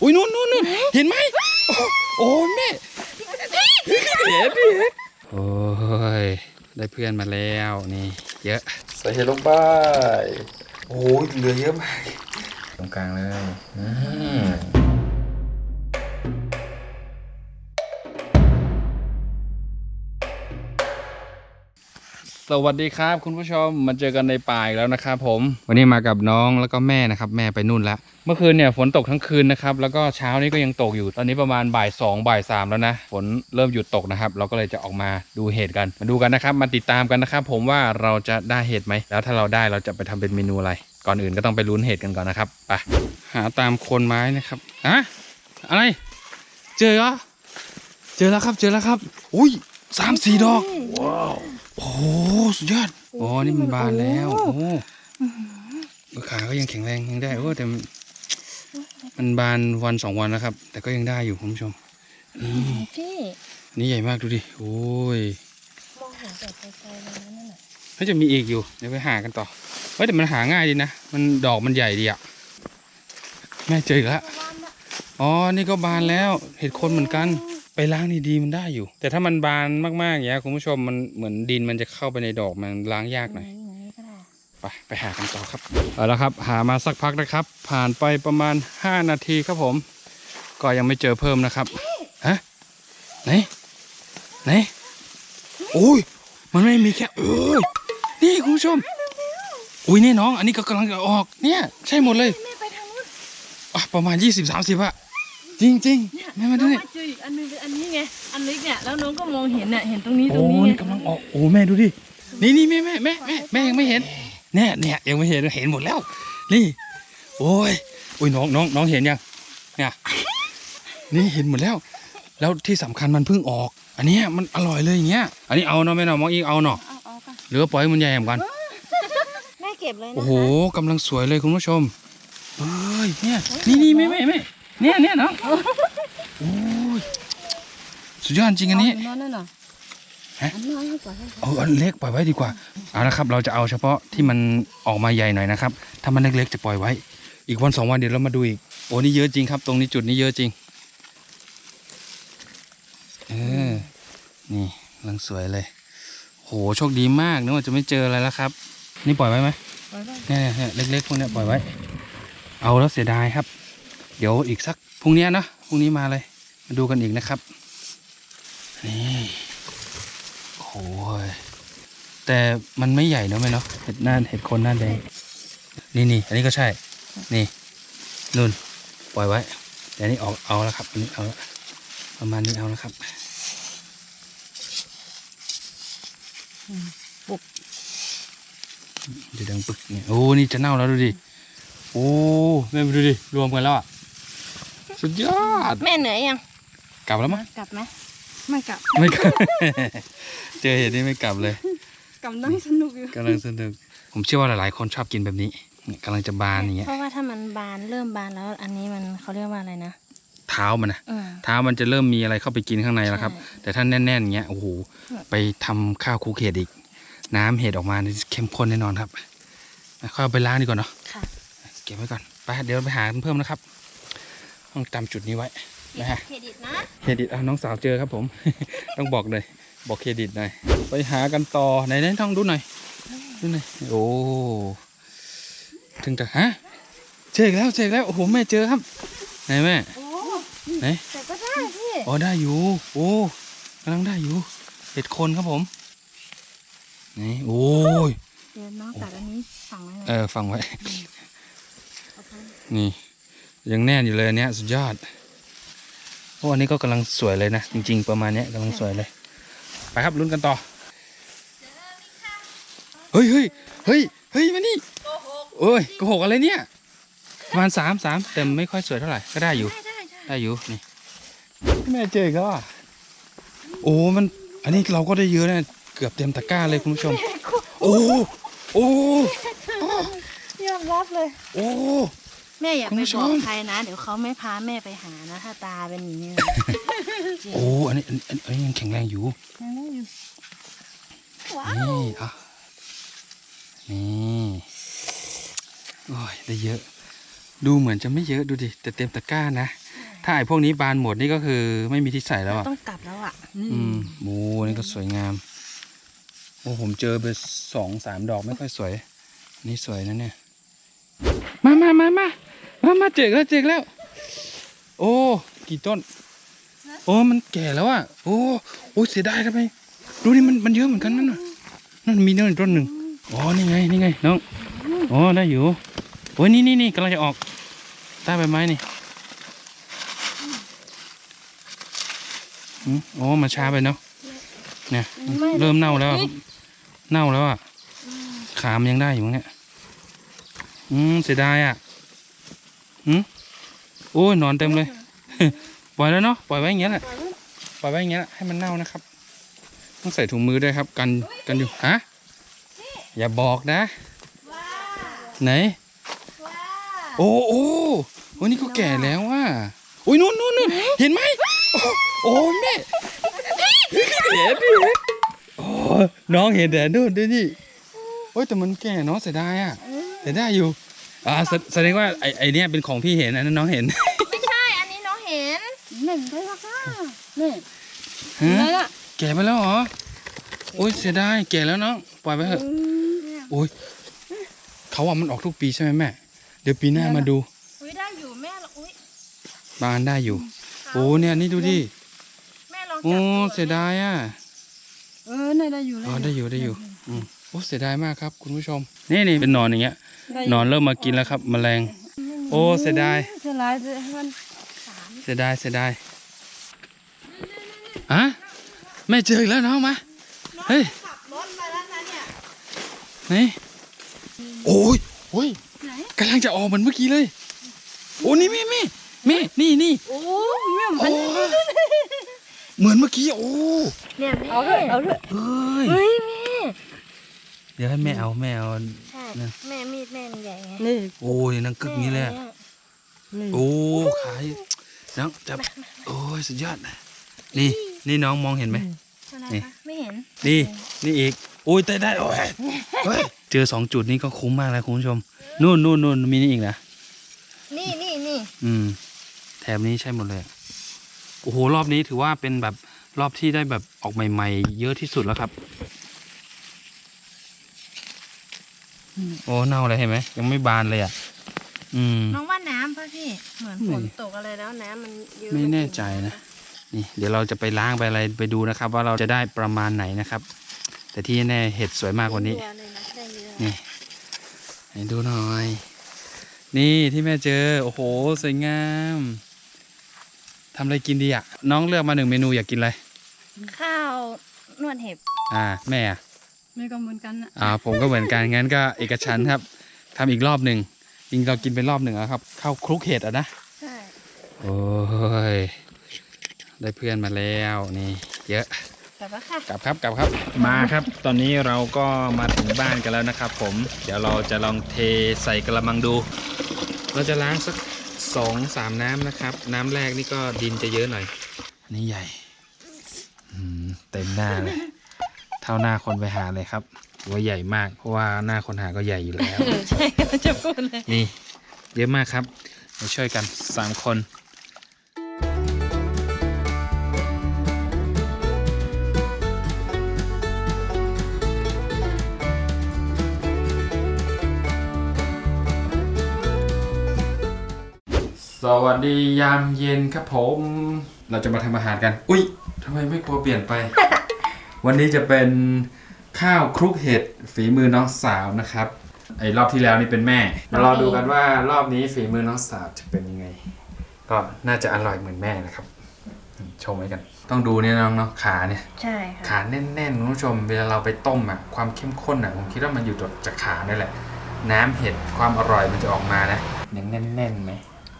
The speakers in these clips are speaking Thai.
อุ้ยนู่นนู่นนู่นเห็นไหมโอ้โอ้แม่เห็นเห็นโอ้ยได้เพื่อนมาแล้วนี่ เยอะ ใส่เห็ดลงไปโอ้ยเหลือเยอะมากตรงกลางเลยอืม สวัสดีครับคุณผู้ชมมาเจอกันในป่าอีกแล้วนะครับผม วันนี้มากับน้องแล้วก็แม่นะครับ แม่ไปนู่นแล้วเมื่อคืนเนี่ยฝนตกทั้งคืนนะครับแล้วก็เช้านี้ก็ยังตกอยู่ตอนนี้ประมาณบ่ายสองบ่ายสามแล้วนะฝนเริ่มหยุดตกนะครับ เราก็เลยจะออกมาดูเห็ดกัน มาดูกันนะครับมาติดตามกันนะครับ ผมว่าเราจะได้เห็ดไหมแล้วถ้าเราได้เราจะไปทำเป็นเมนูอะไร ก่อนอื่นก็ต้องไปลุ้นเห็ดกันก่อนนะครับไปหาตามโคนไม้นะครับอะอะไร เจอเหรอเจอแล้วครับเจอแล้วครับ อุ้ยสามสี่ดอกว้าว โอ้โหสุดยอดอ๋อนี่มันบานแล้วโอ้เออขาก็ยังแข็งแรงยังได้โอ้แต่มันมันบานวันสองวันแล้วครับ แต่ก็ยังได้อยู่คุณผู้ชมนี่พี่นี่ใหญ่มากดูดิโอ้ยมองเห็นแต่ไกลๆเลยนั่นน่ะน่าจะมีอีกอยู่เดี๋ยวไปหากันต่อเฮ้ยแต่มันหาง่ายดีนะมันดอกมันใหญ่ดีอะแม่เจออีกแล้วอ๋อนี่ก็บานแล้วเห็ดคนเหมือนกัน ไปล้างดีๆมันได้อยู่ แต่ถ้ามันบานมากๆอย่างเงี้ยคุณผู้ชมมันเหมือนดินมันจะเข้าไปในดอกมันล้างยากหน่อยไหนๆก็ได้ไปไปหากันต่อครับเอาละครับ หามาสักพักนะครับ ผ่านไปประมาณ 5 นาทีครับผม ก็ยังไม่เจอเพิ่มนะครับฮะไหนไหนโอ้ยมันไม่มีแค่เออนี่คุณผู้ชมอุ้ยนี่น้อง อันนี้ก็กำลังจะออกเนี่ย ใช่หมดเลยแม่ไปทางนู้นอะประมาณ20 30อะ จริงจริงๆแม่มาดูน้องนี่มาเจออีกอันหนึงเป็นอันนี้ไงอันเล็กเนี่ยแล้วน้องก็มองเห็นเนี่ยเห็นตรงนี้ตรโอ้งนี้ไงนี่กำลังออกโอ้แม่ดูดินี่นี่แม่แม่แม่แม่แม่ยังไม่เห็นเนี่ยเนี่ยยังไม่เห็นเห็นหมดแล้ว นี่ โอ้ยโอ้ยน้องน้องน้องเห็นยังเนี่ยนี่เห็นหมดแล้ว แล้วที่สำคัญมันเพิ่งออก อันเนี้ยมันอร่อยเลยอย่างเงี้ยอันนี้เอาเนาะแม่เนาะมองอีกเอาเนาะเอาเอาไปหรือว่าปล่อยให้มันใหญ่เหมือนกันแม่เก็บเลยนะโอ้โหกำลังสวยเลยคุณผู้ชมเอ้ยเนี่ยนี่นี่แม่แม่แม่ เนี่ยเนี่ยน้องโอ้ยสุดยอดจริงอันนี้เานั่นน่ะฮะอันน้อยให้กว่าให้เขาเอาอันเล็กปล่อยไว้ดีกว่าเอาละครับ เราจะเอาเฉพาะที่มันออกมาใหญ่หน่อยนะครับ ถ้ามันเล็กๆจะปล่อยไว้ อีกวันสองวันเดี๋ยวเรามาดูอีกโอ้นี่เยอะจริงครับ ตรงนี้จุดนี้เยอะจริงเออนี่กำลังสวยเลย โหโชคดีมากนึกว่าจะไม่เจออะไรแล้วครับ นี่ปล่อยไว้ไหมไว้ไว้เนี่ยเนี่ยเล็กๆพวกเนี้ยปล่อยไว้ เอาแล้วเสียดายครับ เดี๋ยวอีกสักพรุ่งนี้นะพรุ่งนี้มาเลย มาดูกันอีกนะครับ นี่โอ้ยแต่มันไม่ใหญ่เนอะไหมเนาะเห็ดหน้าเห็ดโคนหน้าแดงนี่นี่อันนี้ก็ใช่ นี่นุ่นปล่อยไว้เดี๋ยวนี้ออกเอาแล้วครับอันนี้เอาละประมาณนี้เอาแล้วครับปุกเดี๋ยวดังปึกเนี่ยโอ้นี่จะเน่าแล้วดูดิโอ้แม่ไปดูดิรวมกันแล้วอะ สุดยอด แม่เหนื่อยยัง กลับแล้วมั้งกลับไหมไม่กลับ ไม่กลับ เจอเห็ดนี่ไม่กลับเลยกลับนั่งสนุกอยู่กำลังสนุก ผมเชื่อว่าหลายๆ คนชอบกินแบบนี้เนี่ยกำลังจะบานอย่างเงี้ย เพราะว่าถ้ามันบานเริ่มบานแล้ว อันนี้มันเขาเรียกว่าอะไรนะ เท้ามันนะเออเท้ามันจะเริ่มมีอะไรเข้าไปกินข้างในแล้วครับใช่แต่ถ้าแน่นๆอย่างเงี้ย โอ้โห ไปทำข้าวคลุกเห็ดอีก น้ำเห็ดออกมานี่เข้มข้นแน่นอนครับค่อยเอาไปล้างดีกว่าเนาะค่ะเก็บไว้ก่อน ไป เดี๋ยวไปหากันเพิ่มนะครับ ต้องจำจุดนี้ไว้นะฮะเครดิตนะเครดิตเอาน้องสาวเจอครับผม ต้องบอกเลยบอกเครดิตหน่อยไปหากันต่อไหนไหนท่องดูหน่อยดูหน่อยโอ้ถึงจะฮะเจออีกแล้วเจออีกแล้วโอ้โหแม่เจอครับไหนแม่โอ้ไหนแต่ก็ได้พี่อ๋อได้อยู่โอ้กำลังได้อยู่เห็ดโคนครับผมนี่โอ้ยเดี๋ยวน้องตัดอันนี้ฝังไว้เอเลยอฟังไว้เอาไปนี่ ยังแน่นอยู่เลยอันเนี้ยสุดยอดโอ้อันนี้ก็กำลังสวยเลยนะ จริง ๆ ประมาณเนี้ยกำลังสวยเลย ไปครับลุ้นกันต่อเฮ้ยเฮ้ยเฮ้ยเฮ้ยมานี่โอ้ยโกหกอะไรเนี่ยประมาณสามสามแต่ไม่ค่อยสวยเท่าไหร่ก็ได้อยู่ ได้ได้ได้ได้อยู่นี่แม่เจออีก็โอ้มัน อันนี้เราก็ได้เยอะนะเกือบเต็มตะกร้าเลยคุณผู้ชม โอ้โอ้ยอมรับเลย โอ้ แม่อย่าคุณไปผู้ชบมอกใครนะเดี๋ยวเขาไม่พาแม่ไปหานะ ถ้าตาเป็นอย่างนี้นะจริงโอ้อันนี้อันอันอันนี้ยังแข็งแรงอยู่ ยังได้อยู่ว้าวนี่อะนี่โอ้ยได้เยอะ ดูเหมือนจะไม่เยอะดูดิแต่เต็มตะกร้านะ ถ้าไอ้พวกนี้บานหมดนี่ก็คือไม่มีที่ใส่แล้วอะต้องกลับแล้วอะอืมโอ้นี่ก็สวยงาม โอ้ผมเจอไปสองสามดอกไม่ค่อยสวย นี่สวยนะเนี่ย มามามามา มามาเจอแล้วเจอแล้ว โอ้ กี่ต้น โอ้มันแก่แล้วอะ โอ้โอ้เสียดายทำไมดูนี่มันมันเยอะเหมือนกันนั่นน่ะนั่นมีนั่นต้นหนึ่งอ๋อนี่ไงนี่ไงน้องอ๋อได้อยู่โอ้ยนี่นี่นี่กำลังจะออกใต้ใบไม้นี่อืมอ๋อมาช้าไปเนาะเนี่ยไม่เริ่มเน่าแล้วอะเน่าแล้วอะขามนยังได้อยู่เนี่ยอืมเสียดายอะ อืมโอ้ยนอนเต็มเลย ปล่อยแล้วเนาะปล่อยไว้อย่างเงี้ยแหละปล่อยไว้อย่างเงี้ยแหละให้มันเน่านะครับ ต้องใส่ถุงมือด้วยครับ กันกันอยู่ฮะอย่าบอกนะ ไหนโอ้โอ้โอ้นี่ก็แก่แล้วว่ะโอ้ยนู่นนู่นนู่นเห็นไหมโอ้แม่เห็นดิโอ้น้องเห็นแต่นู่นด้วยนี่โอ้ยแต่มันแก่เนาะเสียดายอะเสียดายอยู่ อ่าแสแสดงว่าไอไอเนี้ยเป็นของพี่เห็นอันนั้นน้องเห็นไม่ใช่ อันนี้น้องเห็น หนึ่งด้วยละค่ะนี่ฮะอะไรล่ะแก่ไปแล้วเหรอโอ้ยเสียดายแก่แล้วน้องปล่อยไปเถอะโอ้ยเขาว่ามันออกทุกปีใช่ไหมแม่ เดี๋ยวปีหน้ามาดูอุ้ยได้อยู่แม่ลองอุ้ยบานได้อยู่ โอ้เนี่ยนี่ดูดิแม่ลองจับโอ้ดูเสียดายอะเออได้ได้อยู่อ๋อได้อยู่ได้อยู่ อืมโอ้เสียดายมากครับ คุณผู้ชม นี่นี่เป็นหนอนอย่างเงี้ยหนอนเริ่มมากินแล้วครับแมลง โอ้เสียดายเสียดายเลยมันเสียดายเสียดายอะแม่เจออีกแล้วน้องมาเฮ้ยขับรถมาแล้วนะเนี่ยไหนโอ้ยโอ้ยไหนกำลังจะออกเหมือนเมื่อกี้เลย โอ้นี่แม่แม่แม่นี่นี่โอ้แม่โอ้เหมือนเมื่อกี้โอ้เนี่ยเอาด้วยเอาด้วยเอ้ยเฮ้ยแม่ เดี๋ยวให้แม่เอาแม่เอา ใช่นั่นแม่มีดแม่มันใหญ่ไงนี่โอ้ยนั่งกึกนี้เลยอะนี่โอ้ขายน้องจับ โอ้ยสุดยอดนี่นี่น้องมองเห็นไหม อะไรนี่ คะไม่เห็นนี่นี่อีกโอ้ยได้ได้โอ้ยเฮ้ยเจอสองจุดนี้ก็คุ้มมากแล้วคุณผู้ชมนู่นนู่นนู่นมีนี่อีกนะนี่นี่นี่อืม แถบนี้ใช่หมดเลยโอ้โหรอบนี้ถือว่าเป็นแบบรอบที่ได้แบบออกใหม่ ๆ เยอะที่สุดแล้วครับ โอ้เน่าเลยเห็นไหมยังไม่บานเลยอะ อืม น้องว่าน้ำป่ะพี่ เหมือนไม่ฝนตกอะไรแล้วน้ำมันเยอะไม่แน่ใจนะ นี่เดี๋ยวเราจะไปล้างไปอะไรไปดูนะครับ ว่าเราจะได้ประมาณไหนนะครับ แต่ที่แน่เห็ดสวยมากกว่านี้ตัวเลยนะได้เยอะนี่ให้ดูหน่อย นี่ที่แม่เจอ โอ้โห สวยงามทำอะไรกินดีอะ น้องเลือกมาหนึ่งเมนูอยากกินอะไร ข้าวนวดเห็บ อ่า แม่อะ แม่ก็เหมือนกันนะอ่าผมก็เหมือนกันงั้นก็เอกชันท์ครับทำอีกรอบหนึ่งจริงเรากินเป็นรอบหนึ่งแล้วครับข้าวคลุกเห็ดอะนะใช่โอ้ยได้เพื่อนมาแล้วนี่ เยอะแต่ว่าค่ะกลับครับกลับครับ มาครับ ตอนนี้เราก็มาถึงบ้านกันแล้วนะครับ ผม เดี๋ยวเราจะลองเทใส่กระมังดู เราจะล้างสักสองสามน้ำนะครับ น้ำแรกนี่ก็ดินจะเยอะหน่อย อันนี่ใหญ่อืมเต็มหน้าเลย เท่าหน้าคนไปหาเลยครับถือว่าใหญ่มาก เพราะว่าหน้าคนหาก็ใหญ่อยู่แล้ว ใช่จะพูดเลย นี่ เยอะมากครับมาช่วยกันสามคนสวัสดียามเย็นครับผม เราจะมาทำอาหารกัน อุ้ยทำไมไม่กลัวเปลี่ยนไป วันนี้จะเป็นข้าวคลุกเห็ดฝีมือน้องสาวนะครับ ไอ้รอบที่แล้วนี่เป็นแม่ มารอดูกันว่ารอบนี้ฝีมือน้องสาวจะเป็นยังไง ก็น่าจะอร่อยเหมือนแม่นะครับอืมชมไว้กัน ต้องดูเนี่ยน้องเนาะขาเนี่ย ใช่ค่ะขาแน่นๆคุณผู้ชม เวลาเราไปต้มอะความเข้มข้นอะผมคิดว่ามันอยู่จากขานี่แหละ น้ำเห็ดความอร่อยมันจะออกมานะยังแน่นๆไหม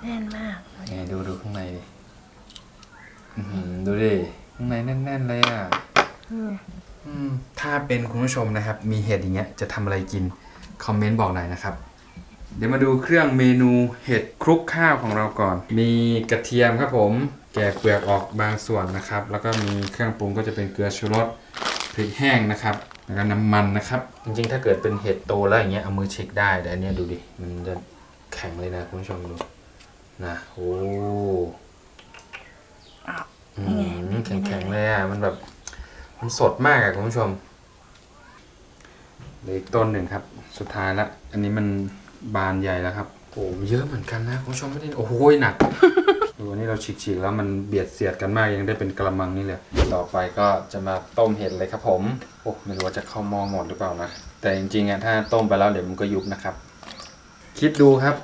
แน่นมากนี่ดูดูข้างในดิอื้อหือดูดิข้างในแน่นๆเลยอะอืมอืม ถ้าเป็นคุณผู้ชมนะครับ มีเห็ดอย่างเงี้ยจะทำอะไรกิน คอมเมนต์บอกหน่อยนะครับ เดี๋ยวมาดูเครื่องเมนูเห็ดคลุกข้าวของเราก่อน มีกระเทียมครับผม แกะเปลือกออกบางส่วนนะครับ แล้วก็มีเครื่องปรุงก็จะเป็นเกลือชูรสพริกแห้งนะครับแล้วก็น้ำมันนะครับ จริงๆ ถ้าเกิดเป็นเห็ดโตแล้วอย่างเงี้ยเอามือเช็คได้แต่อันเนี้ยดูดิ มันจะแข็งเลยนะคุณผู้ชมดูนะโอ้แข็งๆเลยอะมันแบบ มันสดมากอะคุณผู้ชมเหลืออีกต้นหนึ่งครับ สุดท้ายละ อันนี้มันบานใหญ่แล้วครับโอ้เยอะเหมือนกันนะคุณผู้ชมไม่ได้โอ้โหหนัก ดูวันนี้เราฉีกๆแล้วมันเบียดเสียดกันมากยังได้เป็นกระมังนี่เลยต่อไปก็จะมาต้มเห็ดเลยครับผมโอ้ไม่รู้ว่าจะเข้าหม้อหมดหรือเปล่านะแต่จริงๆอะถ้าต้มไปแล้วเดี๋ยวมันก็ยุบนะครับ คิดดูครับ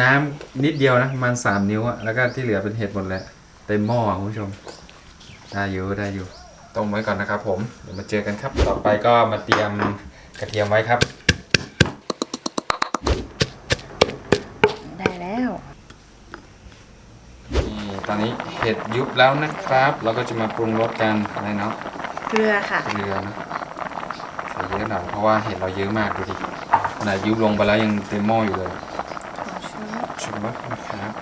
น้ำนิดเดียวนะประมันสามนิ้วอะแล้วก็ที่เหลือเป็นเห็ดหมดเลยเต็มหม้ออะคุณผู้ชม ได้อยู่ได้อยู่ ต้มไว้ก่อนนะครับ ผมเดี๋ยวมาเจอกันครับ ต่อไปก็มาเตรียมกระเทียมไว้ครับ ได้แล้ว นี่ตอนนี้เห็ดยุบแล้วนะครับ เราก็จะมาปรุงรสกันอะไรเนาะเกลือค่ะ เกลือนะใส่เยอะหน่อยเพราะว่าเห็ดเราเยอะมากดูดิขนาดยุบลงไปแล้วยังเต็มหม้ออยู่เลยชูรสนะครับ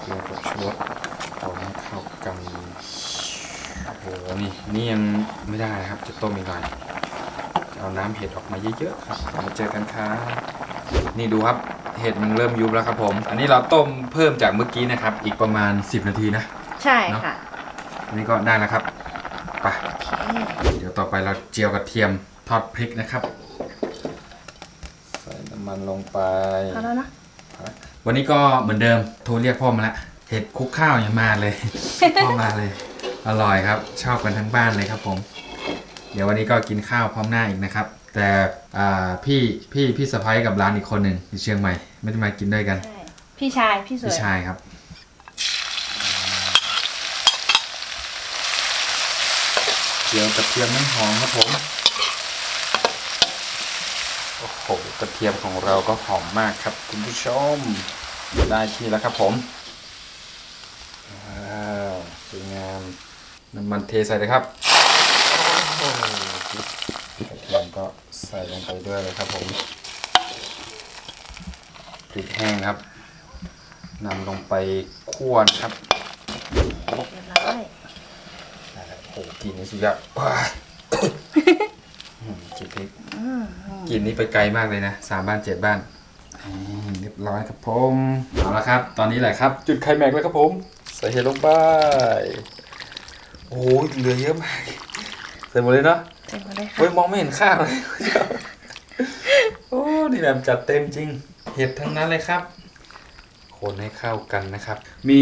เกลือกับชูรสเอาให้เข้ากันโอ้โหนี่นี่ยังไม่ได้นะครับ จะต้มอีกหน่อยจะเอาน้ำเห็ดออกมาเยอะๆครับมาเจอกันครับนี่ดูครับเห็ดมันเริ่มยุบแล้วครับผม อันนี้เราต้มเพิ่มจากเมื่อกี้นะครับ อีกประมาณ 10 นาทีนะ ใช่ค่ะอันนี้ก็ได้แล้วครับไปโอเคเดี๋ยวต่อไปเราเจียวกระเทียมทอดพริกนะครับ ใส่น้ำมันลงไปพอแล้วนะวันนี้ก็เหมือนเดิมโทรเรียกพ่อมาละเห็ดคลุกข้าวยังมาเลยพ่อมาเลย อร่อยครับ ชอบกันทั้งบ้านเลยครับผม เดี๋ยววันนี้ก็กินข้าวพร้อมหน้าอีกนะครับ แต่อ่าพี่พี่พี่สะพ้ายกับร้านอีกคนหนึ่งที่เชียงใหม่ ไม่ได้มากินด้วยกันใช่พี่ชายพี่สวพี่ยชายครับ เจียวกระเทียมน้ำหอมครับผม โอ้โหกระเทียมของเราก็หอมมากครับ คุณผู้ชม ได้ที่แล้วครับผมว้าวสวยงาม น้ำมันเทใส่เลยครับโอ้โหกระเทียมก็ใส่ลงไปด้วยเลยครับผมพริกแห้งครับนำลงไปคั่วนะครับเรียบร้อยได้แล้วโอ้โหกลินนี่สุดยอดว้ายอืมกลินพริกอืมกลินนี้ไปไกลมากเลยนะสามบ้านเจ็ดบ้านอืมเรียบร้อยครับผมเอาละครับ ตอนนี้แหละครับ จุดไคลแม็กซ์แล้วครับผม ใส่เห็ดลงไป โอ้ยเหลือเยอะมากใส่หมดเลยเนาะเต็มเลยค่ะเฮ้ยมองไม่เห็นข้าวเลยโอ้นี่แบบจัดเต็มจริง เห็ดทั้งนั้นเลยครับ คนให้เข้ากันนะครับ มี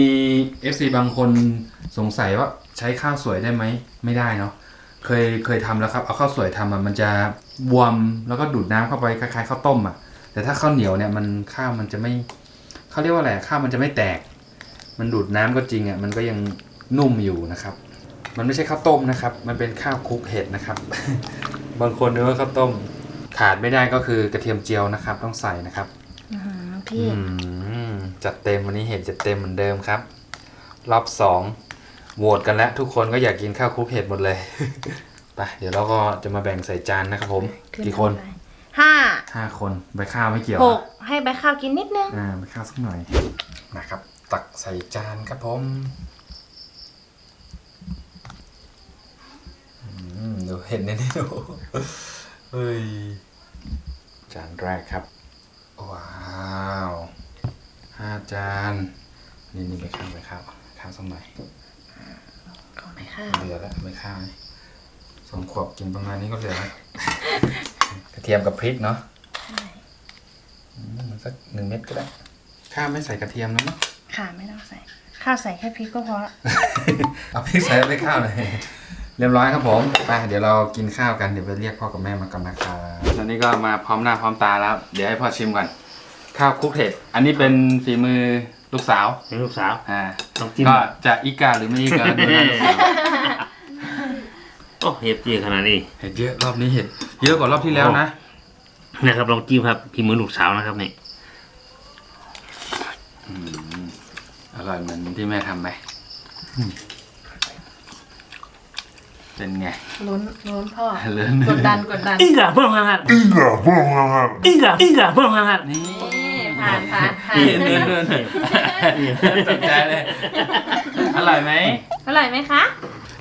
FC บางคนสงสัยว่าใช้ข้าวสวยได้ไหมไม่ได้เนาะเคยเคยทำแล้วครับ เอาข้าวสวยทำอะมันจะบวมแล้วก็ดูดน้ำเข้าไปคล้ายๆข้าวต้มอะ แต่ถ้าข้าวเหนียวเนี่ยมันข้าวมันจะไม่เขาเรียกว่าอะไรข้าวมันจะไม่แตก มันดูดน้ำก็จริงอะมันก็ยังนุ่มอยู่นะครับ มันไม่ใช่ข้าวต้มนะครับ มันเป็นข้าวคลุกเห็ดนะครับ บางคนนึกว่าข้าวต้ม ขาดไม่ได้ก็คือกระเทียมเจียวนะครับ ต้องใส่นะครับอื้อหือพี่อืมจัดเต็มวันนี้เห็นจัดเต็มเหมือนเดิมครับ รอบสองโหวตกันแล้ว ทุกคนก็อยากกินข้าวคลุกเห็ดหมดเลย ไปเดี๋ยวเราก็จะมาแบ่งใส่จานนะครับผม ขึ้กี่คนไปห้าห้าคนใบข้าวไม่เกี่ยวหนะกให้ใบข้าวกินนิดนึง อ่าใบข้าวสักหน่อยนะครับ ตักใส่จานครับผมอืม ดูเห็นในนี้ดูเฮ้ย จานแรกครับ ว้าวห้าจาน นี่นี่ไปข้าวไปข้าวข้าวสักหน่อยของใบข้าวเหลือแล้วไปข้าวนี่สองขวบกินประมาณนี้ก็เหลือแล้วกระเทียมกับพริกเนาะใช่อืมสักหนึ่งเม็ดก็ได้ ข้าวไม่ใส่กระเทียมนะมั้งค่ะไม่ต้องใส่ ข้าวใส่แค่พริกก็พอละ เอาพริกใส่ไปข้าวเลย เรียบร้อยครับผมไปเดี๋ยวเรากินข้าวกันเดี๋ยวไปเรียกพ่อกับแม่มาก่อนนะครับตอนนี้ก็มาพร้อมหน้าพร้อมตาแล้ว เดี๋ยวให้พ่อชิมก่อนข้าวคลุกเห็ดอันนี้เป็นฝีมือลูกสาวเป็นลูกสาวอ่าต้องจิ้มก็จะอีกาหรือไม่อีกาดูหน้าลูกสาวโอ้เห็ดเยอะขนาดนี้เห็ดเยอะรอบนี้เห็ดเยอะกว่ารอบที่แล้วนะนะครับลองจิ้มครับพี่มือลูกสาวนะครับนี่อร่อยเหมือนที่แม่ทำไหม เป็นไง ลุ้นลุ้นพ่อเลื่อนกดดันกดดัน อีกาเพิ่มกันอีกาเพิ่มกันอีกาอีกาเพิ่มกันนี่นี่ผ่านผ่านผ่านเดินเดินเดินเดินตกใจเลย อร่อยไหม อร่อยไหมคะ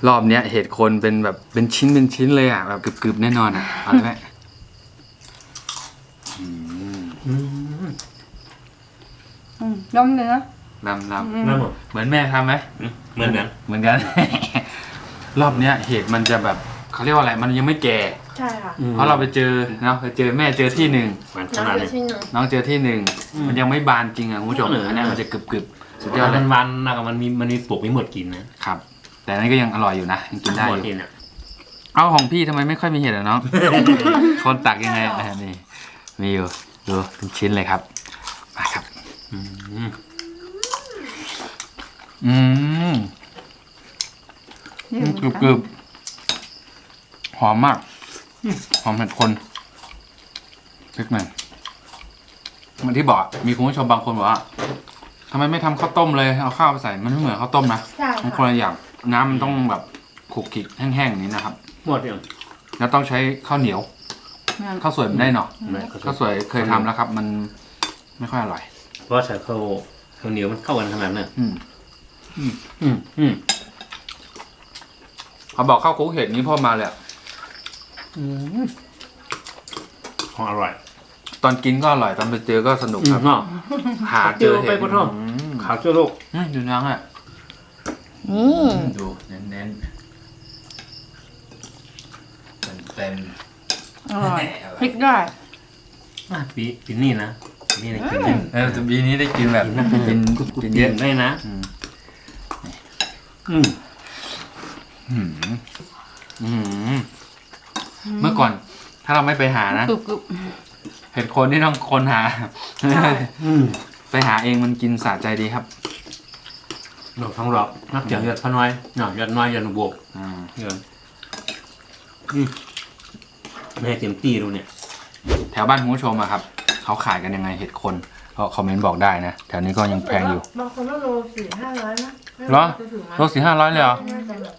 รอบเนี้ยเห็ดคนเป็นแบบเป็นชิ้นเป็นชิ้นเลยอะแบบกรึบๆแน่นอนอะเอาเลยแม่อืมอืมย้อมเนื้อลำลนั่นหมดำเหมือนแม่ทำไหมเหมือนกันเหมือนกัน รอบเนี้ยเห็ดมันจะแบบเขาเรียกว่าอะไรมันยังไม่แก่ ใช่ค่ะเพราะเราไปเจอเนาะไปเจอแม่เจอที่หนึ่งมันขน้องนาดเจอนี้ที่หนึ่งน้องเจอที่หนึ่งอืม มันยังไม่บานจริงอะคุณผู้ชมเอออัอันนี้มันจะกรึบกรึบๆสุดยยออดดเลยวันๆนะมันมีมันมีปลูกไม่หมดกินนะครับ แต่อันนี้ก็ยังอร่อยอยู่นะยังกินได้หมอดยู่กินอะเอาของพี่ทำไมไม่ค่อยมีเห็ดอะน้อง คนตักยังไงอะนี่มีอยู่ดูเป็นชิ้นเลยครับมาครับ อืมอืม กรึบกรึบหอมมาก หอมเห็ดคนพริกหน่อยเหมันที่บอกอะมีคุณผู้ชมบางคนบอกว่าทำไมไม่ทำข้าวต้มเลยเอาข้าวไปใส่มันไม่เหมือนข้าวต้มนะใช่มันคค่ะนละอย่างน้ำมันต้องแบบขลุกขลิกแห้งๆอย่างนี้นะครับ หมดยัง แล้วต้องใช้ข้าวเหนียวข้าวสวยไม่ได้เนาะไม่ข้าวสวยเคยทำแล้วครับ มันไม่ค่อยอร่อย เพราะใส่ข้าวข้าวเหนียวมันเข้ากันขนาดนั้นอืม อืมอืม เขาบอกข้าวคลุกเห็ดนี้พ่อมาเลยอะของอร่อยตอนกินก็อร่อยตอนไปเจอก็สนุกอืคมรับ เนาะหาเจอเห็ไปดปะท่ออืมขาวชั่วโลกอืมดูน้องอะนี่ดูเน้นๆเต็มอร่อยพริกด้วยอะปีปีนี้นะปีนี้ได้กินได้ๆเออแต่ปีนี้ได้กินแบบกินนะกินกินเยอะได้นะอืม อืมอืมอืมเมื่อก่อน ถ้าเราไม่ไปหานะกรุบกรุบเห็ดโคนที่ต้องคนหา อืมไปหาเองมันกินสะใจดีครับหนอกท้องหลอกนักเจียวยอดพะน้อยหนอกยอดน้อยยอดบวกอ่าเงินอืมไม่ให้เต็มตีดูเนี่ย แถวบ้านคุณผู้ชมอะครับ เขาขายกันยังไงเห็ดคนก็คอมเมนต์บอกได้นะแถวนี้ก็ยังแพงอยู่ บางคนก็โลสี่ห้าร้อยนะเหรอโลสี่ห้าร้อยเลยเหรอ น่าจะแบบ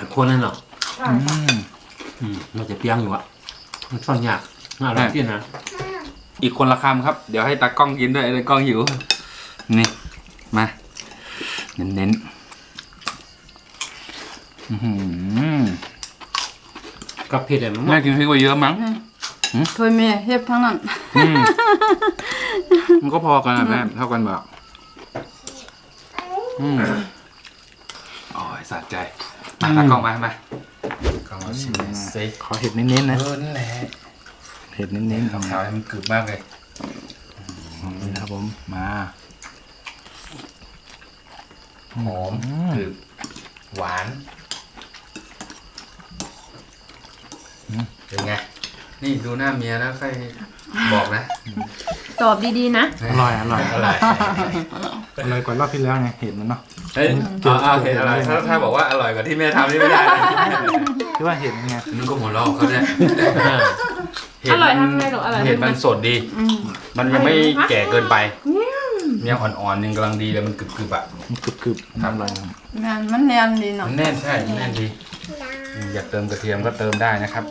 ว่าไอ้คนนั่นเหรอใช่อืค่ะม อืมมันจะเปียงอยู่อะมันซ่อนยากน่าอร่อยที่นะอีกคนละคำครับ เดี๋ยวให้ตากล้องกินด้วยไอ้ตากล้องหิว นี่ มา เน้นๆอื้อหือกับเผ็ดเลยมันแม่กินพริกไปเยอะมั้งเคยแม่เฮ็ดทั้งนั้น อืม มันก็พอกันอะแม่เท่ากันแบบอืมโอ้ยสะใจ มาตากล้องมามาลองชิมสิขอเห็ดเน้นๆนะ เออนั่นแหละเห็ดเน้นๆขาวๆให้มันกรึบมากเลยนี่นะครับผมมาหอมกรึบหวานเป็นไง นี่ดูหน้าเมียแล้วค่อยบอกนะ ตอบดีๆนะ อร่อยอร่อยอร่อยอร่อยกว่ารอบที่แล้วไงเห็ดมันเนาะ เฮ้ยเอาเอาเห็นอร่อยถ้าถ้าบอกว่าอร่อยกว่าที่แม่ทำนี่ไม่ได้นะคือว่าเห็ดไงนึกก็หัวเราะเขาเนี่ยอร่อยทำไงหรออร่อยทำไงเห็ดมันสดดี มันยังไม่แก่เกินไปยังอ่อนๆยังกำลังดีเลยมันกรึบๆอะมันกรึบๆอร่อยครับแม่นมันแน่นดีเนาะมันแน่นใช่มันแน่นดี อยากเติมกระเทียมก็เติมได้นะครับ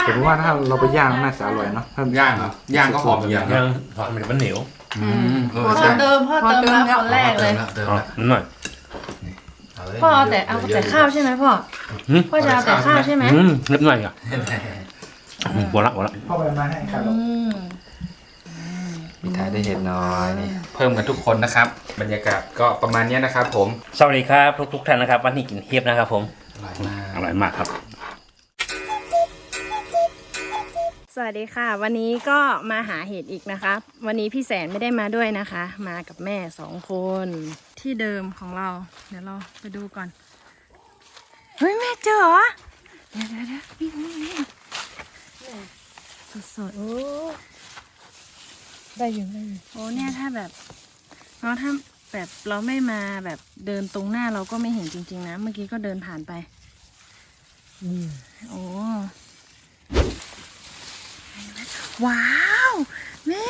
แต่ผมว่าถ้าเราไปย่างน่าจะอร่อยเนาะถ้าย่างเหรอย่างก็หอมอีกอย่างยังถอดมันมันเหนียวอืมเออพ่อใช่เติมพ่อเติมแล้วคนแรกเลยเติมเอาละหน่อย พ่อเอาแต่เอาแต่ข้าวใช่ไหมพ่อหืม พ่อจะเอาแต่ข้าวใช่ไหมอืมเล็บหน่อยอะอืมบัวละบัวละพ่อไปมาให้ครับ อืมมีท้ายได้เห็ดน้อยนี่เพิ่มกันทุกคนนะครับ บรรยากาศก็ประมาณเนี้ยนะครับ ผมสวัสดีครับทุกทุกๆท่านนะครับ วันนี้กินเทียบนะครับผมอร่อยมากอร่อยมากครับ สวัสดีค่ะ วันนี้ก็มาหาเห็ดอีกนะคะ วันนี้พี่แสนไม่ได้มาด้วยนะคะ มากับแม่สองคนที่เดิมของเรา เดี๋ยวเราไปดูก่อน เฮ้ย แม่เจอเหรอเดี๋ยวเดี๋ยวเดี๋ยวนี่นี่นี่สดโอ้ได้อยู่ได้อยู่ๆโอ้เนี่ยถ้าแบบเนาะถ้าแบบเราไม่มาแบบเดินตรงหน้าเราก็ไม่เห็นจริง ๆ นะ เมื่อกี้ก็เดินผ่านไปโอ้ ว้าวแม่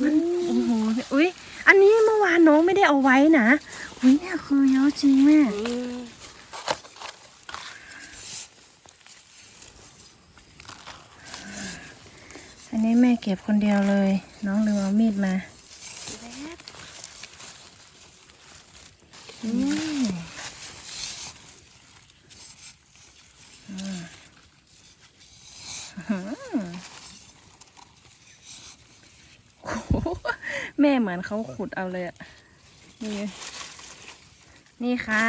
มันโอ้โหอุ้ยอันนี้เมื่อวานน้องไม่ได้เอาไว้นะอุ้ยเนี่ยคือเยอะจริงแม่อันนี้แม่เก็บคนเดียวเลย น้องลืมเอามีดมาอืมอืมอื้อหือโอ้โห แม่เหมือนเขาขุดเอาเลยอะนี่นี่ค่ะ